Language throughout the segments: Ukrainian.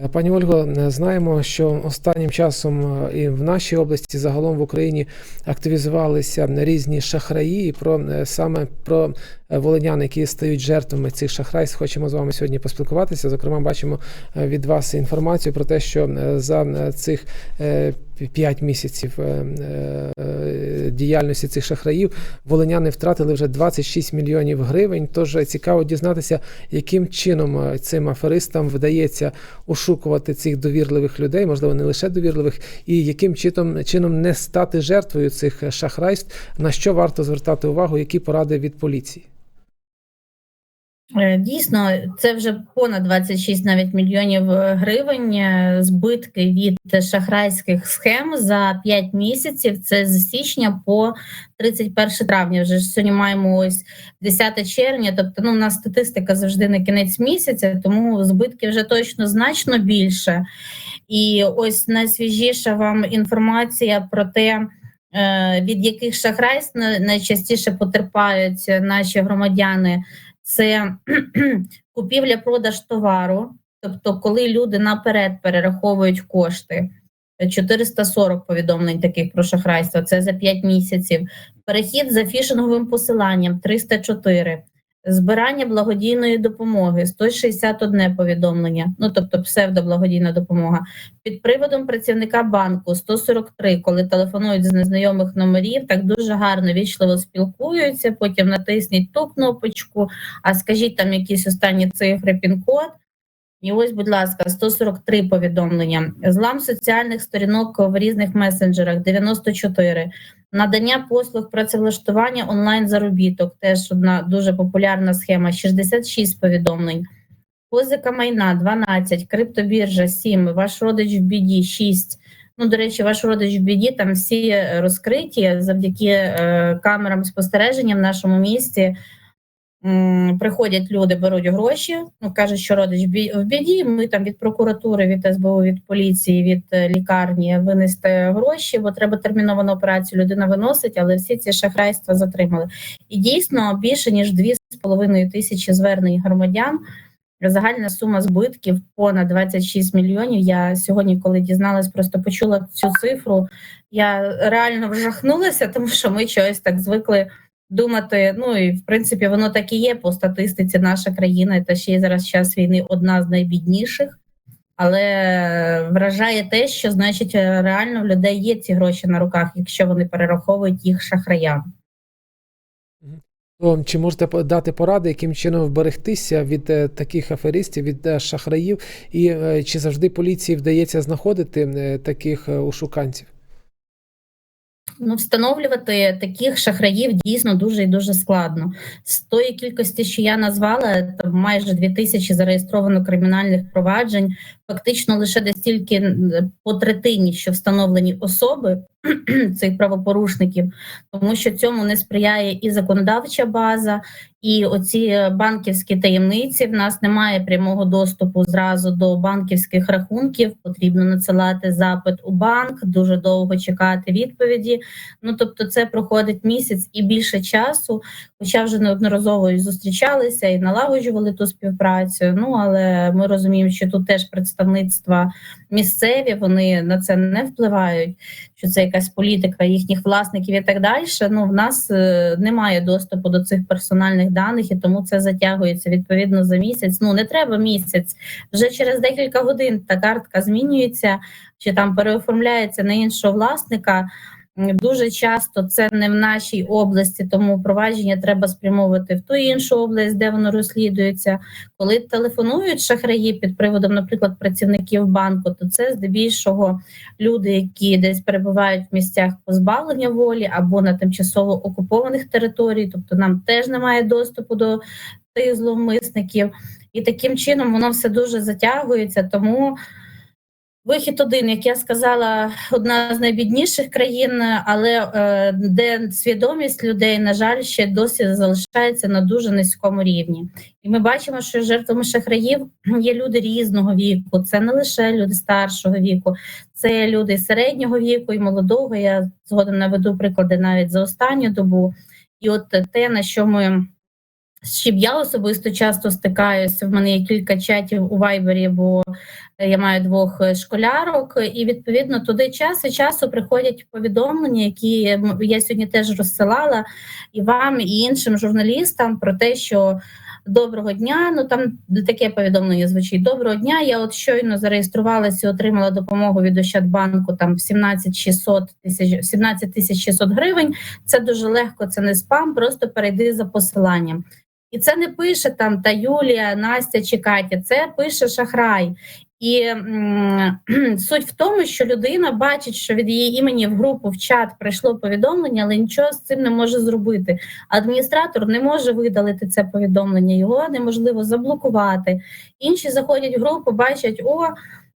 Е, Пані Ольго, е, знаємо, що останнім часом е, і в нашій області, загалом в Україні активізувалися різні шахраї. І про саме про волинян, які стають жертвами цих шахрайств, хочемо з вами сьогодні поспілкуватися. Зокрема, бачимо від вас інформацію про те, що за цих 5 місяців е, е, діяльності цих шахраїв волиняни втратили вже 26 мільйонів гривень. Тож цікаво дізнатися, яким чином е, цим аферистам вдається ошукувати цих довірливих людей, можливо, не лише довірливих, і яким чином, чином не стати жертвою цих шахрайств, на що варто звертати увагу, які поради від поліції. Е, Дійсно, це вже понад 26 навіть мільйонів е, гривень е, збитки від шахрайських схем за 5 місяців. Це з січня по 31 травня. Вже сьогодні маємо ось 10 червня. Тобто, ну у нас статистика завжди на кінець місяця, тому збитки вже точно значно більше. І ось найсвіжіша вам інформація про те. Від яких шахрайств най- найчастіше потерпають наші громадяни, це купівля-продаж товару, тобто, коли люди наперед перераховують кошти. 440 повідомлень таких про шахрайство. Це за 5 місяців. Перехід за фішинговим посиланням 304. Збирання благодійної допомоги 161 повідомлення. Ну тобто псевдоблагодійна допомога. Під приводом працівника банку 143, коли телефонують з незнайомих номерів, так дуже гарно вічливо спілкуються. Потім натисніть ту кнопочку, а скажіть там якісь останні цифри, пін-код. І ось, будь ласка, 143 повідомлення. Злам соціальних сторінок в різних месенджерах 94. Надання послуг працевлаштування онлайн заробіток. Теж одна дуже популярна схема. 66 повідомлень. Позика майна 12, криптобіржа 7, ваш родич в біді 6. Ну, до речі, ваш родич в біді там всі розкриті завдяки е, камерам спостереження в нашому місті. Приходять люди, беруть гроші, ну кажуть, що родич в біді. Ми там від прокуратури, від СБУ, від поліції, від е, лікарні винести гроші, бо треба терміново на операцію. Людина виносить, але всі ці шахрайства затримали. І дійсно більше ніж 2,5 тисячі звернень громадян. Загальна сума збитків понад 26 мільйонів. Я сьогодні, коли дізналась, просто почула цю цифру. Я реально вжахнулася, тому що ми чогось так звикли думати. Ну і в принципі воно так і є по статистиці. Наша країна та ще й зараз час війни одна з найбідніших. Але вражає те, що значить реально в людей є ці гроші на руках, якщо вони перераховують їх шахраям. Чи можете дати поради, яким чином вберегтися від е, таких аферистів, від е, шахраїв, і е, чи завжди поліції вдається знаходити таких ошуканців? Ну, встановлювати таких шахраїв дійсно дуже і дуже складно. З тої кількості, що я назвала, там майже дві тисячі зареєстровано кримінальних проваджень. Фактично лише десь тільки по третині, що встановлені особи цих правопорушників, тому що цьому не сприяє і законодавча база, і оці банківські таємниці. В нас немає прямого доступу зразу до банківських рахунків. Потрібно надсилати запит у банк, дуже довго чекати відповіді. Ну тобто, це проходить місяць і більше часу. Хоча вже неодноразово і зустрічалися і налагоджували ту співпрацю. Ну але ми розуміємо, що тут теж представництва місцеві, вони на це не впливають. Що це якась політика їхніх власників і так далі. Ну в нас е, немає доступу до цих персональних даних, і тому це затягується відповідно за місяць. Ну не треба місяць. Вже через декілька годин та картка змінюється чи там переоформляється на іншого власника. Дуже часто це не в нашій області, тому провадження треба спрямовувати в ту іншу область, де воно розслідується. Коли телефонують шахраї під приводом, наприклад, працівників банку, то це здебільшого люди, які десь перебувають в місцях позбавлення волі або на тимчасово окупованих територій, тобто нам теж немає доступу до тих зловмисників, і таким чином воно все дуже затягується. Тому вихід один, як я сказала, одна з найбідніших країн, але е, де свідомість людей, на жаль, ще досі залишається на дуже низькому рівні. І ми бачимо, що жертвами шахраїв є люди різного віку. Це не лише люди старшого віку, це люди середнього віку і молодого. Я згодом наведу приклади навіть за останню добу. І от те, на що ми з чим я особисто часто стикаюся. В мене є кілька чатів у Вайбері, бо я маю двох е, школярок, і відповідно туди час від часу приходять повідомлення, які я сьогодні теж розсилала і вам, і іншим журналістам про те, що доброго дня. Ну там таке повідомлення звучить. Доброго дня. Я от щойно зареєструвалася, і отримала допомогу від Ощадбанку там в 17 600 тисяч 17 тисяч 600 гривень. Це дуже легко, це не спам. Просто перейди за посиланням. І це не пише там та Юлія, Настя чи Катя, це пише шахрай. І м, суть в тому, що людина бачить, що від її імені в групу в чат прийшло повідомлення, але нічого з цим не може зробити. Адміністратор не може видалити це повідомлення, його неможливо заблокувати. Інші заходять в групу, бачать, о,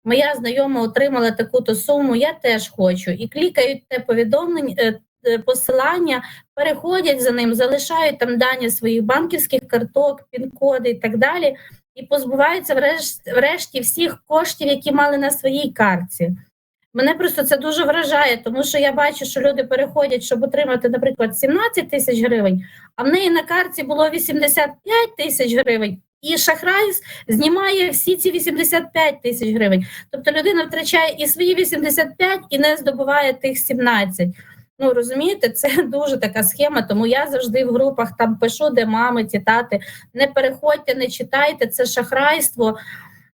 моя знайома отримала таку-то суму, я теж хочу. І клікають те повідомлення, е, посилання, переходять за ним, залишають там дані своїх банківських карток, пін-коди і так далі, і позбуваються врешті, врешті всіх коштів, які мали на своїй картці. Мене просто це дуже вражає, тому що я бачу, що люди переходять, щоб отримати, наприклад, 17 тисяч гривень, а в неї на картці було 85 тисяч гривень, і шахрай знімає всі ці 85 тисяч гривень. Тобто людина втрачає і свої 85, і не здобуває тих 17. Ну розумієте, це дуже така схема. Тому я завжди в групах там пишу, де мами, ті тати. Не переходьте, не читайте, це шахрайство.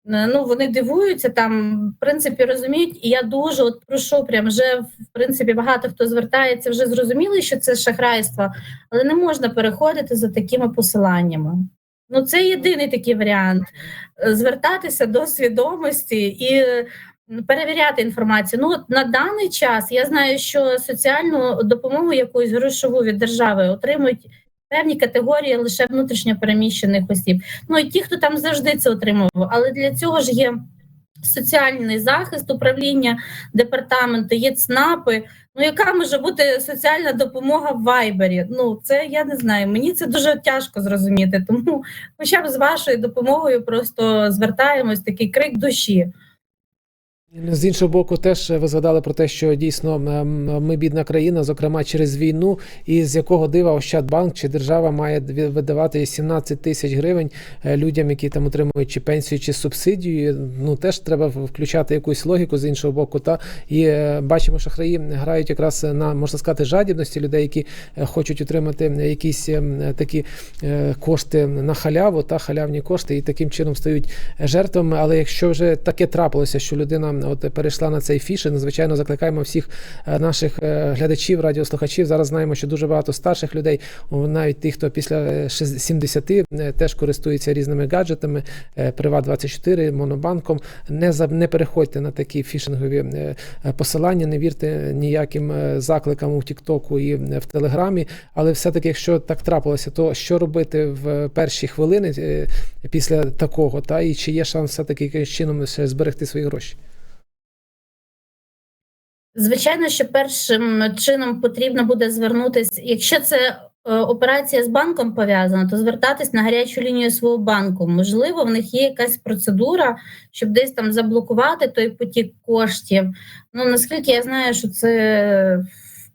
Е, Ну вони дивуються там, в принципі, розуміють. І я дуже от прошу, прям вже в принципі багато хто звертається, вже зрозуміли, що це шахрайство, але не можна переходити за такими посиланнями. Ну це єдиний такий варіант е, звертатися до свідомості і перевіряти інформацію. Ну от на даний час я знаю, що соціальну допомогу якусь грошову від держави отримують певні категорії лише внутрішньо переміщених осіб. Ну і ті, хто там завжди це отримував, але для цього ж є. Соціальний захист управління департаменту, є ЦНАПи. Ну, яка може бути соціальна допомога в Вайбері? Ну, це я не знаю. Мені це дуже тяжко зрозуміти. Тому, хоча б з вашою допомогою, просто звертаємось такий крик душі. З іншого боку, теж ви згадали про те, що дійсно ми бідна країна, зокрема через війну, і з якого дива Ощадбанк чи держава має видавати 17 тисяч гривень е, людям, які там отримують чи пенсію, чи субсидію. Ну теж треба включати якусь логіку з іншого боку. Та і е, бачимо, що шахраї грають якраз на можна сказати жадібності людей, які е, хочуть отримати якісь ем, такі кошти на халяву та халявні кошти, і таким чином стають жертвами. Але якщо вже таке трапилося, що людина от перейшла на цей фішинг, звичайно, закликаємо всіх е, наших е, глядачів, радіослухачів. Зараз знаємо, що дуже багато старших людей, навіть тих, хто після е, шез- 70 е, теж користуються різними гаджетами, Приват 24 монобанком. Не за не переходьте на такі фішингові посилання, не вірте ніяким закликам у Тіктоку і в Телеграмі. Але все-таки, якщо так трапилося, то що робити в перші хвилини після такого? Та і чи є шанс все-таки чином ще зберегти свої гроші? Звичайно, що першим чином потрібно буде звернутися, якщо це е, операція з банком пов'язана, то звертатись на гарячу лінію свого банку. Можливо, в них є якась процедура, щоб десь там заблокувати той потік коштів. Ну наскільки я знаю, що це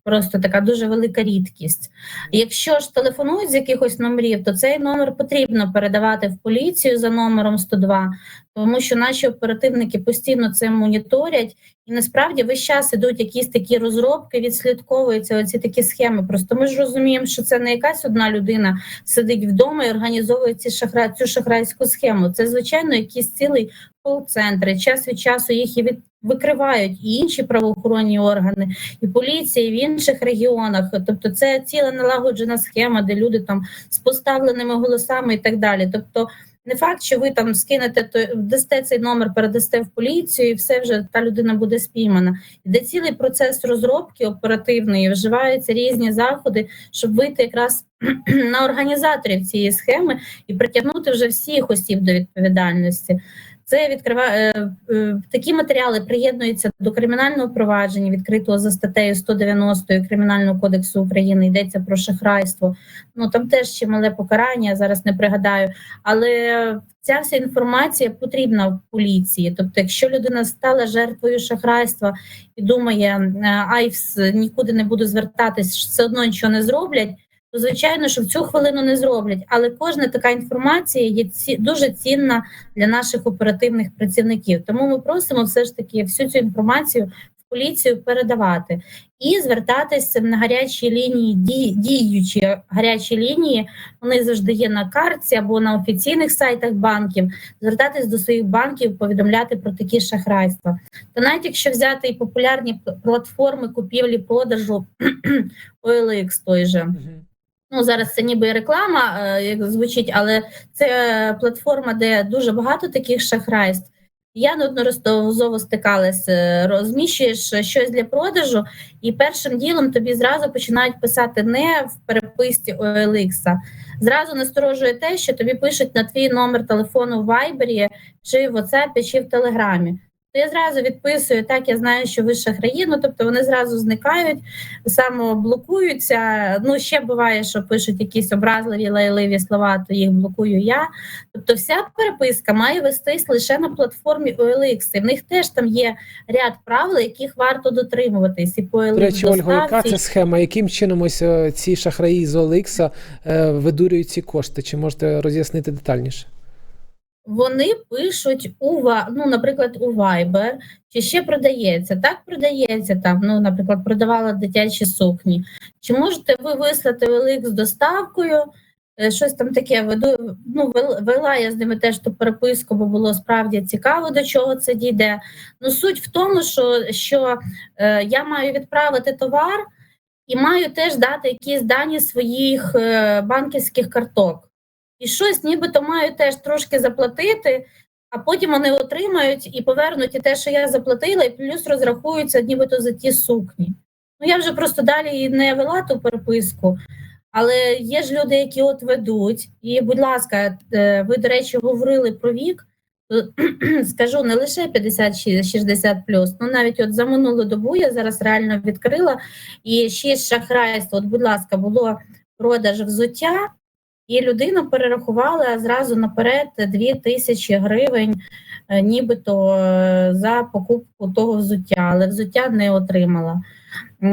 просто така дуже велика рідкість. Якщо ж телефонують з якихось номерів, то цей номер потрібно передавати в поліцію за номером 102, тому що наші оперативники постійно це моніторять. І насправді весь час ідуть якісь такі розробки, відслідковуються оці такі схеми. Просто ми ж розуміємо, що це не якась одна людина сидить вдома і організовує ці шахра... цю шахрайську схему. Це звичайно якісь цілий кол-центри. Час від часу їх і від... викривають і інші правоохоронні органи, і поліція і в інших регіонах. Тобто, це ціла налагоджена схема, де люди там з поставленими голосами і так далі. Тобто. Не факт, що ви там скинете то дасте цей номер, передасте в поліцію, і все вже та людина буде спіймана. Де цілий процес розробки оперативної, вживаються різні заходи, щоб вийти якраз на організаторів цієї схеми і притягнути вже всіх осіб до відповідальності. Це відкриває е, е, такі матеріали приєднуються до кримінального провадження, відкритого за статтею 190 Кримінального кодексу України. Йдеться про шахрайство. Ну там теж чимале покарання. Зараз не пригадаю, але ця вся інформація потрібна в поліції. Тобто, якщо людина стала жертвою шахрайства і думає, «Е, ай, нікуди не буду звертатись, все одно нічого не зроблять. То звичайно, що в цю хвилину не зроблять. Але кожна така інформація є ці дуже цінна для наших оперативних працівників. Тому ми просимо все ж таки всю цю інформацію в поліцію передавати і звертатися на гарячі лінії, ді- діючі гарячі лінії. Вони завжди є на картці або на офіційних сайтах банків. Звертатись до своїх банків, повідомляти про такі шахрайства. Та навіть якщо взяти і популярні платформи купівлі-продажу OLX той же. Ну зараз це ніби реклама, е, як звучить, але це платформа, де дуже багато таких шахрайств. Я неодноразово стикалася, е, розміщуєш щось для продажу, і першим ділом тобі зразу починають писати не в переписці OLX, Зразу насторожує те, що тобі пишуть на твій номер телефону в Viber, чи в WhatsApp, чи в Телеграмі. То я зразу відписую, так я знаю, що ви шахраї, ну тобто вони зразу зникають, самоблокуються. Ну ще буває, що пишуть якісь образливі лайливі слова, то їх блокую я. Тобто, вся переписка має вестись лише на платформі OLX. І в них теж там є ряд правил, яких варто дотримуватись. І по OLX До речі, Ольга, яка це схема? Яким чином ось е, ці шахраї з OLX е, видурюють ці кошти? Чи можете роз'яснити детальніше? Вони пишуть у ну, наприклад, у Viber, чи ще продається. Так продається там. Ну, наприклад, продавала дитячі сукні. Чи можете ви вислати велик з доставкою? Е, Щось там таке веду. Ну, вела я з ними теж ту переписку, бо було справді цікаво, до чого це дійде. Ну, суть в тому, що, що е, я маю відправити товар і маю теж дати якісь дані своїх е, банківських карток. І щось нібито маю теж трошки заплатити, а потім вони отримають і повернуть і те, що я заплатила, і плюс розрахуються нібито за ті сукні. Ну я вже просто далі не вела ту переписку. Але є ж люди, які от ведуть. І, будь ласка, е, ви, до речі, говорили про вік. Скажу не лише 50-60 ну навіть от за минулу добу я зараз реально відкрила і ще шахрайство. От, будь ласка, було продаж взуття, і людину перерахували зразу наперед 2 тисячі гривень, е, нібито е, за покупку того взуття, але взуття не отримала.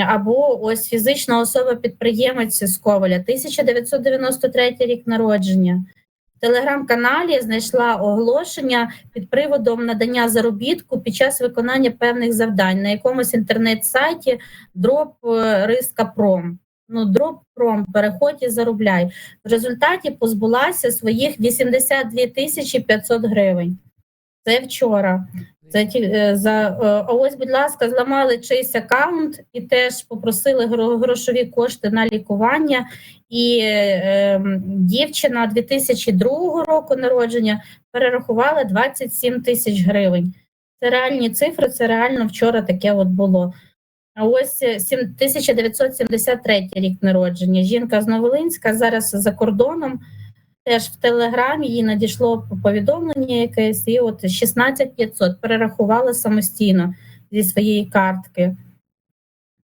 Або ось фізична особа-підприємець з Коваля, 1993 рік народження. В телеграм-каналі знайшла оголошення під приводом надання заробітку під час виконання певних завдань на якомусь інтернет-сайті Дроп е, Риска Пром. Ну, дроп пром, переходь і заробляй. В результаті позбулася своїх 82 тисячі 500 гривень. Це вчора. Це ті, е, за е, а ось, будь ласка, зламали чийсь аккаунт і теж попросили грошові кошти на лікування. І е, м, дівчина 2002 року народження перерахувала 27 тисяч гривень. Це реальні цифри, це реально вчора таке от було. А ось е, 1973 рік народження. Жінка з Новолинська зараз за кордоном. Теж в телеграмі їй надійшло повідомлення якесь, і от 16500 перерахувала самостійно зі своєї картки.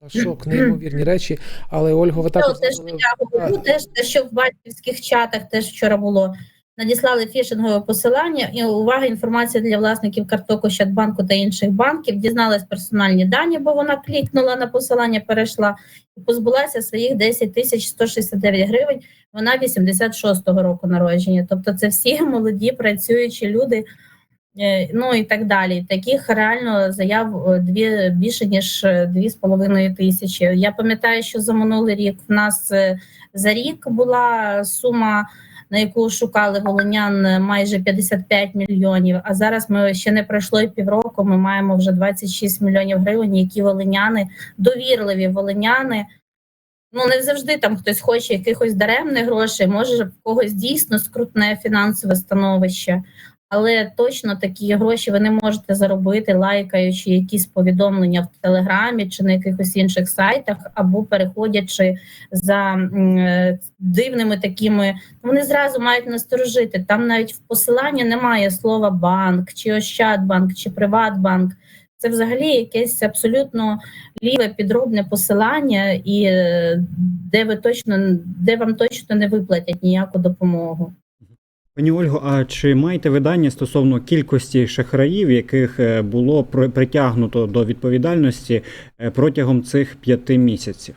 Шок, неймовірні речі. Але Ольга, ви також те, що я говорю, теж те, що в батьківських чатах теж вчора було. Надіслали фішингове посилання і увага, інформація для власників карток Ощадбанку та інших банків. Дізналась персональні дані, бо вона клікнула на посилання, перейшла і позбулася своїх 10 тисяч 169 гривень. Вона 86-го року народження. Тобто, це всі молоді працюючі люди. е, Ну і так далі. Таких реально заяв е, дві більше ніж е, дві з половиною тисячі. Я пам'ятаю, що за минулий рік в нас е, за рік була сума, на яку шукали волинян е, майже 55 мільйонів. А зараз ми ще не пройшло і півроку. Ми маємо вже 26 мільйонів гривень, які волиняни, довірливі волиняни. Ну не завжди там хтось хоче якихось даремних грошей, може в когось дійсно скрутне фінансове становище. Але точно такі гроші ви не можете заробити, лайкаючи якісь повідомлення в Телеграмі чи на якихось інших сайтах, або переходячи за е, дивними такими. Вони зразу мають насторожити. Там навіть в посиланні немає слова банк, чи Ощадбанк, чи Приватбанк. Це взагалі якесь абсолютно ліве підробне посилання, і е, де ви точно де вам точно не виплатять ніяку допомогу. Пані Ольго, а чи маєте ви дані стосовно кількості шахраїв, яких е, було притягнуто до відповідальності е, протягом цих п'яти місяців?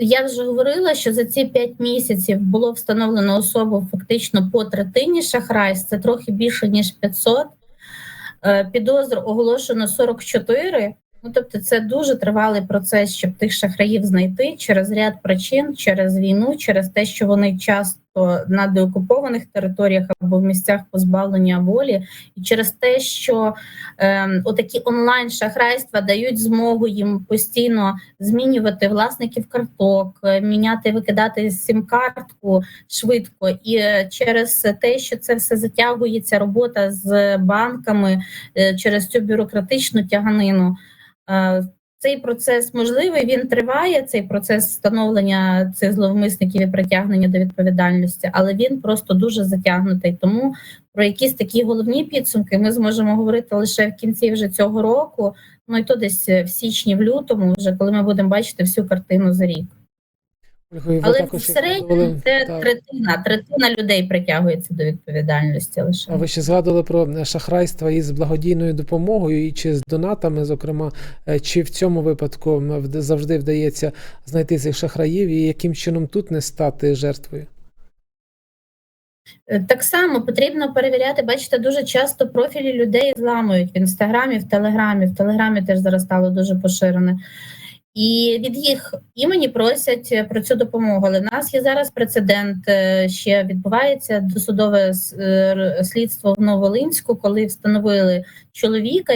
Я вже говорила, що за ці 5 місяців було встановлено особу фактично по третині шахрайств, це трохи більше ніж 500. Е, Підозр оголошено 44. Ну, тобто, це дуже тривалий процес, щоб тих шахраїв знайти через ряд причин, через війну, через те, що вони часто на деокупованих територіях або в місцях позбавлення волі, і через те, що е, отакі онлайн шахрайства дають змогу їм постійно змінювати власників карток, е, міняти, викидати сім-картку швидко, і е, через те, що це все затягується, робота з банками е, через цю бюрократичну тяганину. Е, Цей процес можливий, він триває. Цей процес встановлення цих зловмисників і притягнення до відповідальності, але він просто дуже затягнутий. Тому про якісь такі головні підсумки ми зможемо говорити лише в кінці вже цього року. Ну і то десь в січні, в лютому, вже коли ми будемо бачити всю картину за рік. Ольго, і ви Але в середньому це так. третина, третина людей притягується до відповідальності лише. А ви ще згадували про е, шахрайства із благодійною допомогою і чи з донатами, зокрема, Е, чи в цьому випадку завжди вдається знайти цих шахраїв, і яким чином тут не стати жертвою? Е, Так само потрібно перевіряти. Бачите, дуже часто профілі людей зламують в інстаграмі, в телеграмі. В телеграмі теж зараз стало дуже поширене. І від їх імені просять е, про цю допомогу. Але в нас є зараз прецедент. е, Ще відбувається досудове е, слідство в Новолинську, коли встановили чоловіка,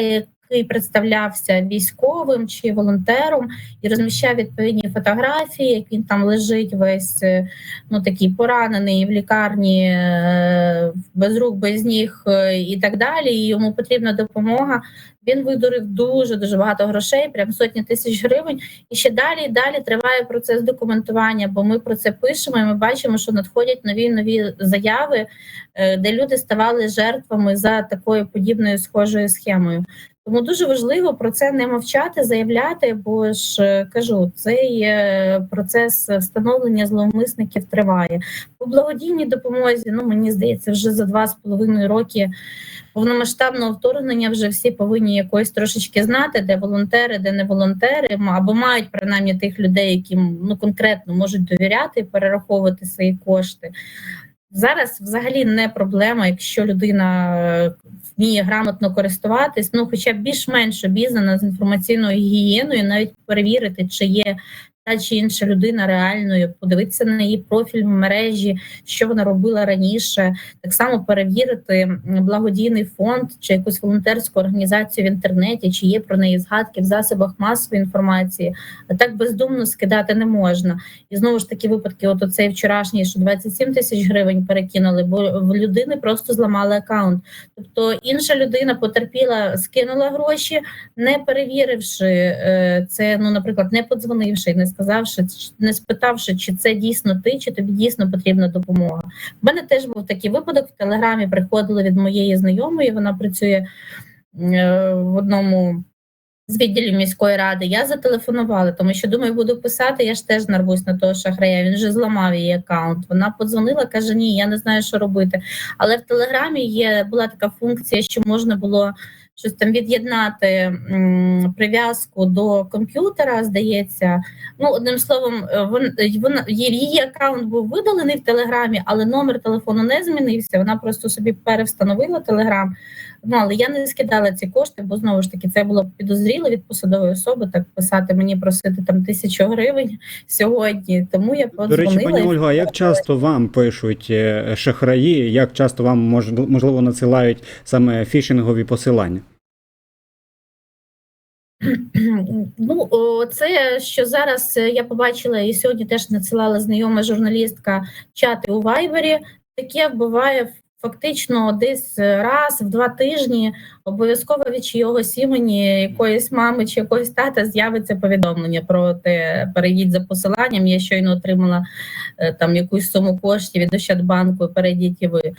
який представлявся військовим чи волонтером, і розміщав відповідні фотографії, як він там лежить весь е, ну такий поранений в лікарні е, без рук, без ніг е, і так далі. І йому потрібна допомога. Він видурив дуже дуже багато грошей, прям сотні тисяч гривень. І ще далі і далі триває процес документування, бо ми про це пишемо. і Ми бачимо, що надходять нові нові заяви, де люди ставали жертвами за такою подібною схожою схемою. Тому дуже важливо про це не мовчати, заявляти, бо ж е, кажу, цей е, процес встановлення зловмисників триває. По благодійній допомозі, ну мені здається, вже за два з половиною роки повномасштабного вторгнення вже всі повинні якось трошечки знати, де волонтери, де не волонтери, або мають принаймні тих людей, яким ну конкретно можуть довіряти і перераховувати свої кошти. Зараз взагалі не проблема, якщо людина е, вміє грамотно користуватись, ну хоча б більш-менш обізнана з інформаційною гігієною, навіть перевірити, чи є та чи інша людина реальною, подивитися на її профіль в мережі, що вона робила раніше, так само перевірити благодійний фонд чи якусь волонтерську організацію в інтернеті, чи є про неї згадки в засобах масової інформації. Так бездумно скидати не можна. І знову ж таки випадки, от оцей вчорашній, що 27 тисяч гривень перекинули, бо в людини просто зламали аккаунт. Тобто інша людина потерпіла, скинула гроші, не перевіривши е, це, ну, наприклад, не подзвонивши, не сказавши, не спитавши, чи це дійсно ти, чи тобі дійсно потрібна допомога. У мене теж був такий випадок. В телеграмі приходили від моєї знайомої. Вона працює е, в одному з відділів міської ради. Я зателефонувала, тому що думаю, буду писати. Я ж теж нарвусь на того шахрая. Він вже зламав її аккаунт. Вона подзвонила, каже: Ні, я не знаю, що робити. Але в телеграмі є була така функція, що можна було. Щось там від'єднати прив'язку до комп'ютера, здається. Ну, одним словом, вон, вон, вона її, її аккаунт був видалений в Телеграмі, але номер телефону не змінився. Вона просто собі перевстановила Телеграм. Ну, але я не скидала ці кошти, бо знову ж таки це було підозріло від посадової особи так писати мені просити там тисячу гривень сьогодні. Тому я До речі, пані Ольга, а як часто вам пишуть е, шахраї, як часто вам можливо надсилають саме фішингові посилання? Ну, це що зараз е, я побачила і сьогодні теж надсилала знайома журналістка чати у Вайбері. Таке буває фактично десь раз в два тижні. Обов'язково від чийогось імені якоїсь мами чи якогось тата з'явиться повідомлення про те, перейдіть за посиланням. Я щойно отримала е, там якусь суму коштів від Ощадбанку, перейдіть і ви.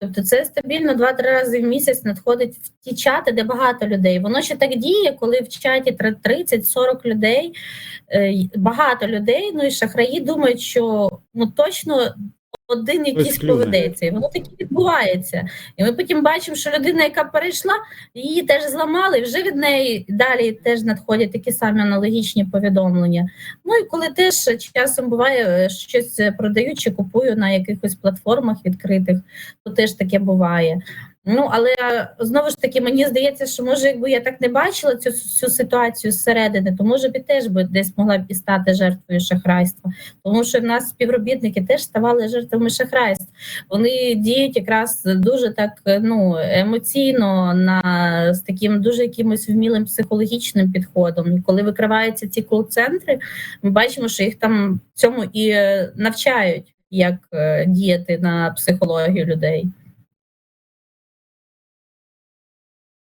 Тобто це стабільно 2-3 рази в місяць надходить в ті чати, де багато людей. Воно ще так діє, коли в чаті 30-40 людей, е, багато людей. Ну і шахраї думають, що ну точно один якийсь поведеться, і воно таке відбувається. І ми потім бачимо, що людина, яка перейшла, її теж зламали, і вже від неї далі теж надходять такі самі аналогічні повідомлення. Ну і коли теж часом буває е, щось продаю чи купую на якихось платформах відкритих, то теж таке буває. Ну але знову ж таки, мені здається, що може, якби я так не бачила цю, цю ситуацію зсередини, то може б теж би десь могла б і стати жертвою шахрайства. Тому що в нас співробітники теж ставали жертвами шахрайств. Вони діють якраз дуже так ну емоційно, на з таким дуже якимось вмілим психологічним підходом. І коли викриваються ці кол-центри, ми бачимо, що їх там цьому і е, навчають, як е, діяти на психологію людей.